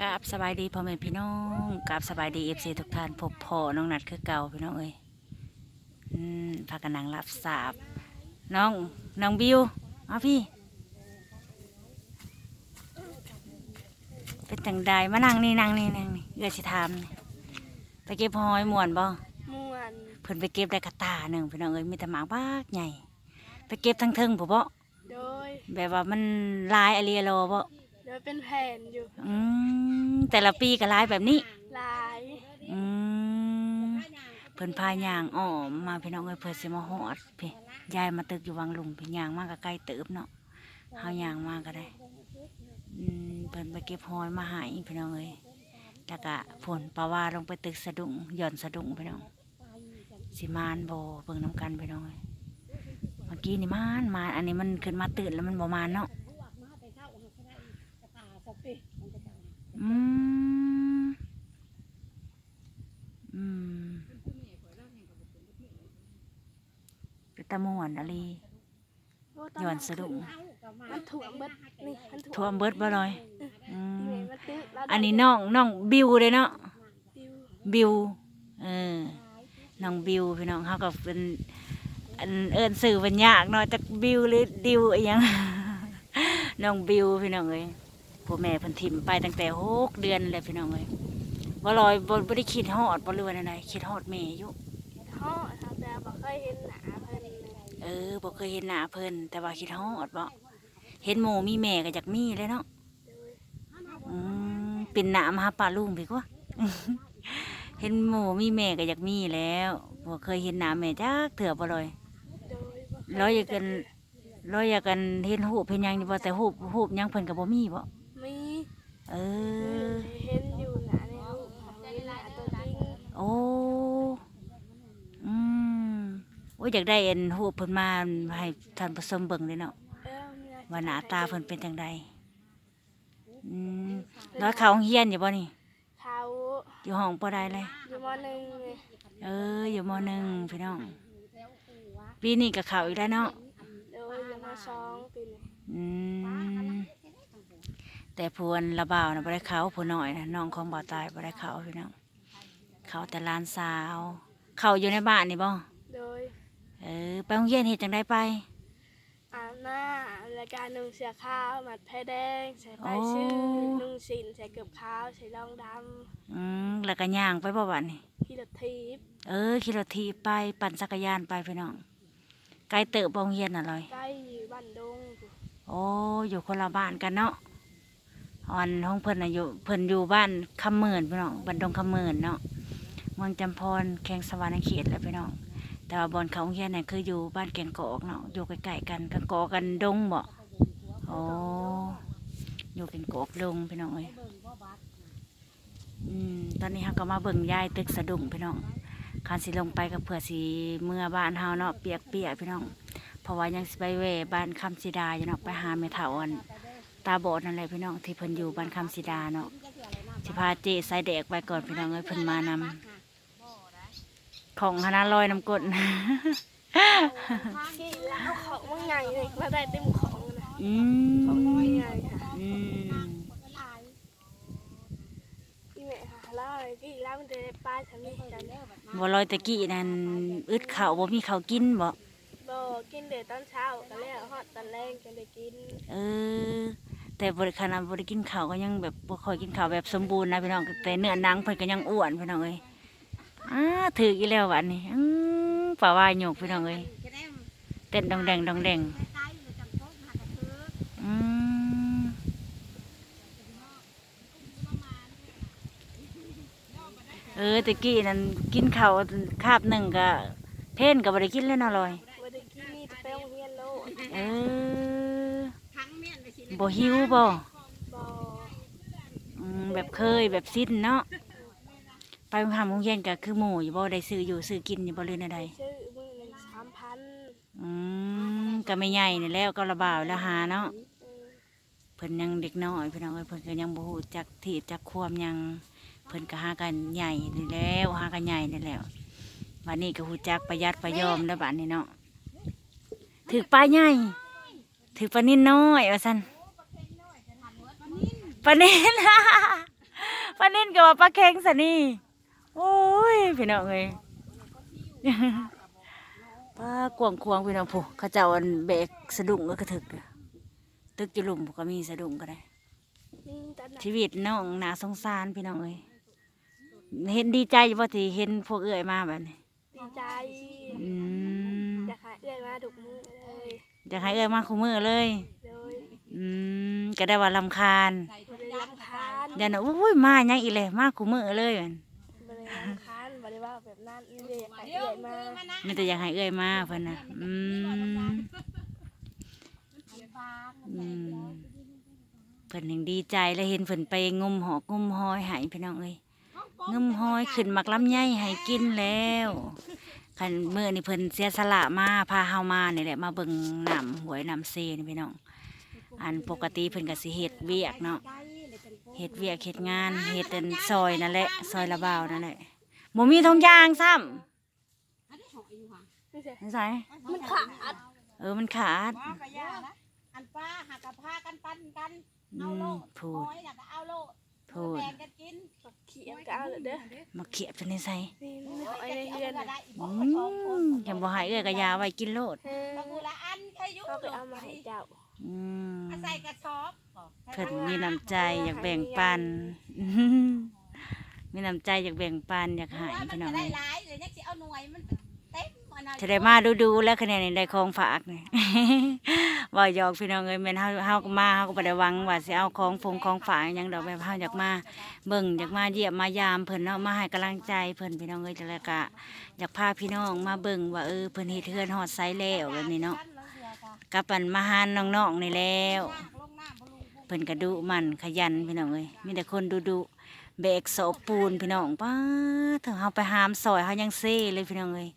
กราบสบายดีพ่อแม่พี่น้องกราบสบายดีเอฟซีทุกท่านพบพ่อน้องนัดคือเก่าพี่น้องเอ้ยอืมพากันนังรับสาบน้องน้องบิวเอาพี่ เป็นจังใดมานั่งนี่นั่งนี่นั่งนี่เอื้อสิถามนี่ไปเก็บหอยม่วนบ่ม่วนเพิ่นไปเก็บได้กระตาหนึ่งพี่น้องเอ้ยมีแต่หมากบากใหญ่ ไปเก็บทั้งเทิงผู้บ่โดยแบบว่ามันลายอะเรียโลบ่โดยเป็นแผ่นอยู่ อืม แต่ละปีก็ลายแบบนี้ลายอืมเพิ่นพายางอ้อมมาพี่น้องเอ้ยเพิ่นสิมาฮอดพี่ยายมาตึกอยู่วังลุงพี่ยางมากก็ใกล้เติบเนาะเฮายางมาก็ได้อืมเพิ่นไปเก็บหอยมาให้พี่น้องเอ้ยแล้วก็ฝนปลาว่าลงไปตึกสะดุ้งหย่อนสะดุ้งพี่น้องสิมานบ่เบิ่งน้ำกันพี่น้องเอ้ยเมื่อกี้นี่มานมานอันนี้มันขึ้นมาตื่นแล้วมันบ่มานเนาะ อืมอืมเป็นตะม่วนอะไรโอ้หย่อนสะดุ้งมันถ่วมเบิดนี่มันท่วมเบิดบ่ลอยอืนี่มแม่มันตึ๊แล้วอันนี้น้องน้องบิวเลยเนาะดิวบิวเออน้องบิวพี่น้องเขาก็เป็นอันเอินสื่อเป็นยากเนาะจากบิวหรือดิวอะไรยัง น้องบิวพี่น้องเอ้ย พ่อแม่เพันทิมไปตั้งแต่หกเดือนเลยพี่น้องเอ้ยบ่ลอยบ่บ่ได้คิดฮอดบ่เรือว่าอะไรคิดฮอดแม่อยู่ท่อทำแต่บ่เคยเห็นหนาเพิ่นเลยเออบ่เคยเห็นหน้าเพิ่นแต่ว่าคิดฮอดบ่เห็นหมู่มีแม่ก็อยากมีเลยเนาะโดยอืมเป็นหน้ามาหาป้าลุงพี่กว่า เห็นหมู่มีแม่ก็อยากมีแล้วบ่เคยเห็นหน้าแม่จักเถื่อบ่เลยโดยบ่เคร้อยอยากกันร้อยอยากกันเห็นหูปเห็นหยังนี่บ่แต่หูปหูปหยังเพิ่นก็บ่มีบ่มี เออ เห็นอยู่หนาในรูปของนี่หนาตัวจริงโอ้ อืมโอ้ยอยากได้เอ็นหูปเพิ่นมาให้ท่านผู้ชมเบิ่งเลยเนาะเออเนี่ยว่าหน้าตาเพิ่นเป็นจังไดอืมร้อยเขาโรงเฮียนอยู่บ่นี่ เขาอยู่ห้องบ่ได้เลย อยู่มหนึ่งเลยเออ อยู่มหนึ่งพี่น้อง ปีนี้ก็เข้าอีกแล้วเนาะ โดยอยู่มสองปีนี้ อืม แต่พวนระบ่าวนะบ่ได้เขาผู้น้อยนะน้องของบ่าวตายบ่ได้เขาพี่น้องเขาแต่หลานสาว เขาอยู่ในบ้านนี่บ่โดยเออไปโรงเรียนเฮ็ดจังได้ไปอาบน้ารายการนุ่งเสื้อขาวหมัดแพรแดง ใส่ป้ายชื่อนุ่งสินใส่เกือบขาวใส่รองดอืมแล้วก็ย่างไปบ่บัดนี่ำขี่รถทีบเออขี่รถถีบไปปั่นจักรยานไปพี่น้องไกลเติบบ่โรงเรียนน่ะเลยใกล้อยู่บ้านดงโอ้อยู่คนละบ้านกันเนาะ อ่อนห้องเพิ่นน่ะอยู่เพิ่นอยู่บ้านคำหมื่นพี่น้องบ้านดงคำหมื่นเนาะเมืองจำพรแขงสวรรค์เขตแล้วพี่น้องแต่ว่าบอนเขาโรงเฮียนเนี่ยคืออยู่บ้านแกงกอกเนาะอยู่ใกล้ๆกันกันกอกันดงบ่โอ้อยู่แกงกอกดงพี่น้องเอ้ยอืมตอนนี้เราก็มาเบิ่งยายตึกสะดุ้งพี่น้องคันสิลงไปก็เผื่อสิเมื่อบ้านเฮาเนาะเปียกเปียกๆพี่น้องเพราะว่ายังสิไปแหวบ้านคำสิดาอยู่เนาะไปหาแม่เฒ่าอัน ตาบอดนั่นแหละพี่น้องที่เพิ่นอยู่บ้านคำสิดาเนาะสิพาเจสายแดกไปก่อนพี่น้องเอ้ยเพิ่นมานำของคณะลอยน้ำกดขี่แล้วเอาของว่าไงเลยมาได้เต็มของนะอืของว่ามไงค่ะอืมพี่แม่ค่ะแล้วอะไรพี่แล้วมันจะได้ป้ายทำนี่กันเนี่ยบ่ลอยตะกี้นั่นอึดข้าวบ่มีข้าวกินบ่บ่กินเดี๋ยวตอนเช้าก็แล้วฮอดตอนแรงก็ได้กิน เออ แต่บ่ได้ขนาดบ่ได้กินข้าวก็ยังแบบบ่ค่อยกินข้าวแบบสมบูรณ์นะพี่น้องแต่เนื้อหนังเพิ่นก็ยังอ้วนพี่น้องเอ้ยอ้าถืออีแล้วบัดนี้อื้อป่าว่าหยกพี่น้องเอ้ยเต้นดองแดงดองแดงอืมเออตะกี้นั่นกินข้าวคาบหนึ่งก็เพ่นก็บ่ได้กินแล้วเนาะลอย บ่ได้กินนี่จะไปโรงเรียนโลด เออ บ่หิวบ่บ่อืมแบบเคยแบบสิ้นเนาะไปทำโรงเรียนก็คือหมู่อยู่บ่ได้ซื้ออยู่ซื้อกินอยู่บ่เรือนใดซื้อมือหนึ่งสามพันอืมก็ไม่ใหญ่นี่แล้วก็ระบาวแล้วหาเนาะเออเพิ่นยังเด็กน้อยพี่น้องเอ้ยเพิ่นก็ยังบ่ฮู้จักทีบจักความหยังเพิ่นก็หากันใหญ่นี่แล้วหากันใหญ่นี่แล้วบัดนี้ก็ฮู้จักประหยัดประยอมแล้วบัดนี้เนาะถือปลาใหญ่ถือปลานิ่นน้อยว่าซั่น ปลานิ่นปลานิ่นกับว่าปลาเค็งสะนี่โอ้ยพี่น้องเอ้ยปลากวางควงพี่น้องผู้เขาเจ้าอันเบกสะดุ้งก็กระถึกอะตึกจิหลุมก็มีสะดุ้งก็ได้นี่ตอนไหนชีวิตน้องน่าสงสารพี่น้องเอ้ยเห็นดีใจอยู่ว่าที่เห็นพวกเอ้อยมาแบบนี้ดีใจอืมจะขายเอื้อยมาดุกมือเลยอยากให้เอ้อยมาคู่มือเลยโดยอืมก็ได้ว่าลำคาญบริ ลำคาญเดี๋ยวนะอุ้ยมาหยังอีเลยมาคู่มือเลยอั่นบริลำคาญบริว่าแบบนั้นเรียกขายเอื้อยมามีแต่อยากให้เอ้อยมาเพิ่นน่ะอืมอืมเพิ่นยังดีใจแล้วเห็นเพิ่นไปงมหอกงมหอยให้พี่น้องเอ้ยงมหอยขึ้นมักลำไยให้กินแล้วคันมื้อนี่เพิ่นเสียสละมาพาเฮามานี่แหละมาเบิ่งน้ำหวยน้ำเซนี่พี่น้องอันปกติเพิ่นก็สิเฮ็ดเวียกเนาะ เฮ็ดเวียกเฮ็ดงานเฮ็ดเป็นซอยนั่นแหละซอยละบ่าวนั่นแหละบ่มีทงยางซ้ำไม่ใช่นี่ใส่มันขาดเออมันขาดว่ากะยานะอันป้าหากกับพากันปันกันอืเอาโลมดพูดน้อยน่ะก็เอาโลดพูดแบ่งกันกินบักเขียนก็เอาเลยเด้อมาเขียบจนนี่ใส่นี่มันหอยในเฮือนก็น่ะได้อีกอืบ่สองคนมยังบ่หายเอ้อยก็ยาไว้กินโลดเออก็คือละอันใครอยู่ก็ไปเอามาให้เจ้า อืมเอาใส่กระสอบเพิ่นมีน้ำใจอยากแบ่งปันอื้อหือมีน้ำใจอยากแบ่งปันอยากใหายว่ามันพี่น้องจะได้เอ้ย หลายหรือยังสิเอาหน่วยมันเต็มอันนั้นจะได้มาดูดูๆแล้วคะแนนนี่ได้ของฝากนี่ว่าหยอกพี่น้องเอ้ยแม่นเฮาเฮาก็มาเฮาก็บ่ได้หวังว่าสิเอาของฟงของฝากหยังดอกแบบเฮาอยากมาเบิ่งอยากมาเยี่ยมมายามเพิ่นเนาะมาให้กำลังใจเพิ่นพี่น้องเอ้ยแล้วก็อยากพาพี่น้องมาเบิ่งว่าเออเพิ่นเฮ็ดเฮือนฮอดไซแล้วแบบนี้เนาะ กับปันมาหานน้องๆนี่แล้วเพิ่นก็ดุมันขยันพี่น้องเอ้ยมีแต่คนดุดุๆแบกโสปูนพี่น้องป้าถึงเฮาไปหามซอยเฮายังเซ่เลยพี่น้องเอ้ย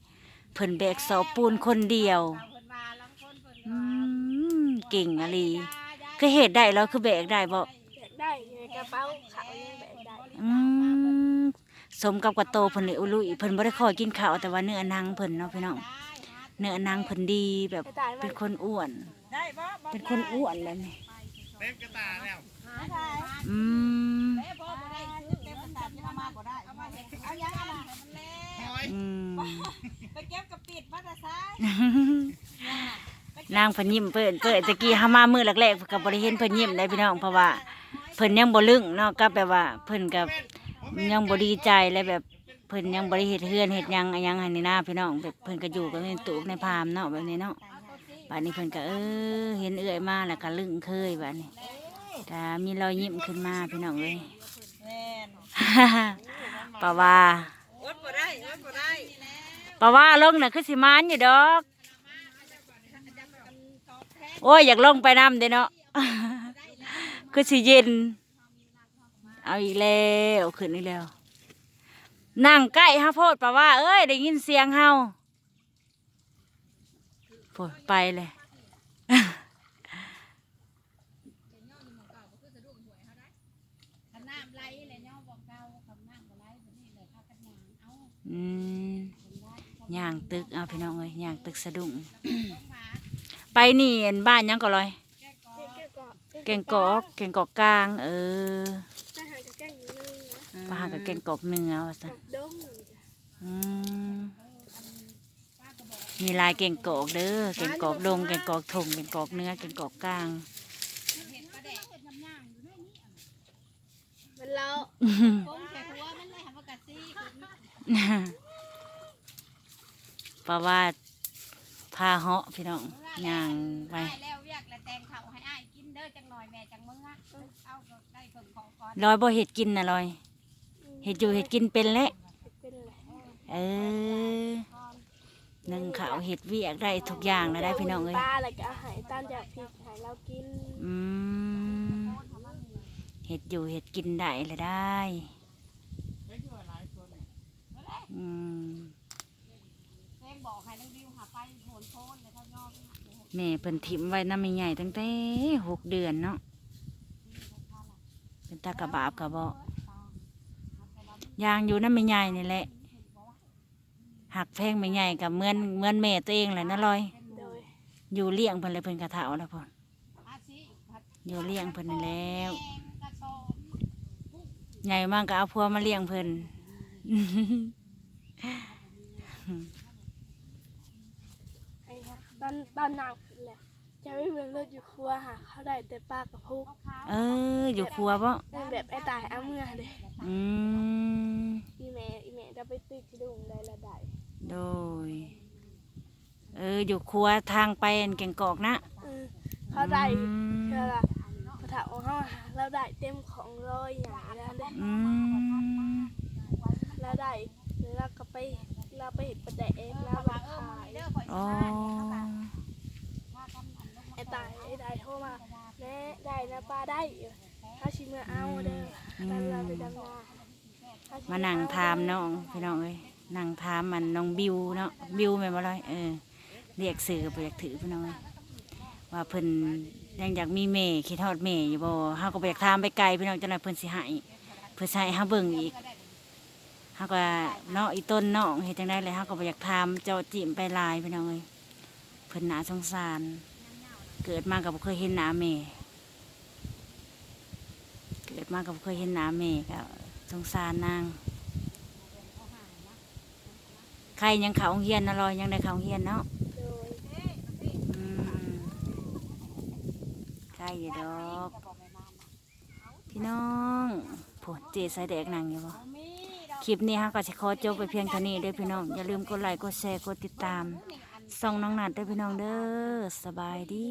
เพิ่นแบกโสปูนคนเดียวเพิ่งอืมเก่งอะลีคือเหตุได้แล้วคือแบกได้บ่แบกได้กระเป๋าเขายังแบกได้อืมสมกับกระโตเพิ่นเลยอุลุยเพิ่นบ่ได้ขอกินข้าวแต่ว่าเนื้อนังเพิ่นเนาะพี่น้อง เนื้อหนังเพิ่นดีแบบกระต่ายมัเป็นนคนอ้วนได้บ่บ่เป็นคนอ้วนแล้วนี่เต็มกระตาแล้วหาได้อืมเด้บ่บ่ได้ซื้อเต็มกระสอบจะมาบ่ได้เอามาเลยเอายังเอามาให้มันแล้วหอยอืมไปเก็บกระปิดมาแต่ซ้ายนางเพิ่นยิ้มเปิ่นเปิ่นตะกี้หามามื้อแรกๆเพิ่นก็บ่ได้เห็นเพิ่นยิ้มได้พี่น้องเพราะว่าเพิ่นยังบ่ลึงเนาะก็แบบว่าเพิ่นก็ยังบ่ดีใจและแบบ เพิ่นยังบ่ได้เฮ็ดเฮือนเฮ็ดหยังอะหยังให้นี่นะพี่น้องแบบเพิ่นก็อยู่กันในตูบในพามเนาะแบบนี้เนาะบัดนี้เพิ่นก็เออเห็นเอื้อยมาแล้วก็ลึงเคยบัดนี้ก็มีรอยยิ้มขึ้นมาพี่น้องเอ้ยแม่นป่าว่าอดบ่ได้อดบ่ได้ป่าว่าลงน่ะคือสิมานอยู่ดอก โอ้ยอยากลงไปน้ำเด้เนาะคือสิเย็น เอาอีกแล้วขึ้นอีกแล้ว นั่งใกล้ฮะโพดป่าว่า เอ้ย ได้ยินเสียงเฮาโพดไปเลย น้ำไหลเลยย่อบอกเก่าคันน้ำบ่ไหลแบบนี้เลยพากันหยังเอาอืมย่างตึกเอาพี่น้องเอ้ยย่างตึกสะดุ้งไปนี่อันบ้านยังก็ลอย แก้กอ เก่งกอกเก่งกอกกลาง เออ ปลากับเก่งกอกเนื้อว่าซะกอกดงอืมมีลายเก่งกอกเด้อเก่งกอกดงเก่งกอกถงเก่งกอกเนื้อเก่งกอกกลางมันเราคงแต่หัวมันเลยหาว่ากะซี่ขึ้นเพราะว่าพาเหาะพี่น้องย่างไปได้แล้วเรียกแล้วแตงข้าวให้อ้ายกินเด้อจังหน่อยแม่จังมึงอะเอาก็ได้เพิ่นของก่อนลอยบ่เห็ดกินนะลอย เห็ดอยู่เห็ดกินเป็นแหละเป็นแหละเออนึ่งข้าวเห็ดเวียกได้ทุกอย่างเลยได้พี่น้องเอ้ยปลาแล้วก็เอาใหายตามจากพริกใหายเรากินอืมเห็ดอยู่เห็ดกินได้เลยได้อืมแตงบอกให้น้องดิวหาไปโหนโพนแล้วเขายอมแม่เพิ่นถิ่มไว้น้ำไม่ใหญ่ตั้งแต่หกเดือนเนาะเป็นตากระบาบกระบอก ยางอยู่น้ำไม่ใหญ่นี่แหละหักแพงไม่ใหญ่กับเหมือนเหมือนแม่ตัวเองแหละนะลอย โดยอยู่เลี้ยงเพิ่นเลยเพิ่นกระเถาแล้วพ่นอาชีพผัดอยู่เลี้ยงเพิ่นนี่แล้วแกงกระสอบใหญ่มากก็เอาพัวมาเลี้ยงเพิ่น ไอ้ฮะตอนตอนนางขึ้นแหละจะไม่เป็นเลือดอยู่ครัวหาเขาได้แต่ปลากระพุกเออ อยู่ครัวบ่เป็นแบบไอ้ตายเอาเมื่อเลยอืม อีแม่อีแม่จะไปตึกที่ดุงได้ละได้โดย เออ อยู่ครัวทางไปอันแก่งกอกนะเออเขาได้อืมเท่าละพระถาของเขาหาเราได้เต็มของร้อยอย่างแล้วเลยอืมเราได้แล้วก็ไปเราไปเห็นประแดกแล้วมาขายอ๋อไอ้ตายไอ้ตายโทรมาแม่ได้นะป้าได้อยู่ถ้าชิเมื่อเอาเด้อตอนเราไปดำนาถ้ชิ มานั่งถามน้องพี่น้องเอ้ยนั่งถามมันน้องบิวเนาะบิวแม่นบ่เลยเออเรียกสื่อกอยากถือพี่น้องเอ้ยว่าเพิ่นยังอยากมีแม่คิดฮอดแม่อยู่บ่เฮาก็บ่อยากถามไปไกลพี่น้องจังได๋เพิ่นสิให้เพิ่นสิให้เฮาเบิ่งอีกเฮาก็เนาะอีต้นน้องเฮ็ดจังได๋เลยเฮาก็บ่อยากถามเจ้าจิ้มไปลายพี่น้องเอ้ยเพิ่นน่าสงสาร เกิดมาก็บ่เคยเห็นหน้าแม่เกิดมาก็บ่เคยเห็นหน้าแม่ก็ สงสารนาง ใครยังเขาโรงเฮียนนะลอยยังได้เขาโรงเฮียนเนาะโดยอืมใครอยู่ดอก พี่น้องผดเจใส่แดกนางอยู่บ่คลิปนี้ฮะก็จะขอจบไปเพียงเท่านี้เด้อพี่น้อง อย่าลืมกดไลค์กดแชร์กดติดตามส่องน้องนัดเด้อพี่น้องเด้อสบายดี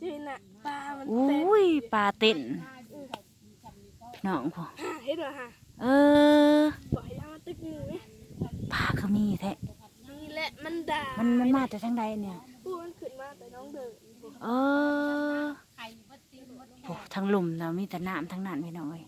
จีน่ะปลามันอุ้เต็มยปลาเต้นพี่ น้องพอเห็นเหรอฮะเออบอกให้ทำมาตึกหนึ่งไหมปลาก็มีแท้นี่แหละมันด่ามันมันมาแต่ทางใดเนี่ยพูดมันขึ้นมาแต่น้องเดินเออโอ้ทั้งหลุมแล้วมีแต่น้ำทั้งนั้นพี่น้องเอ้ย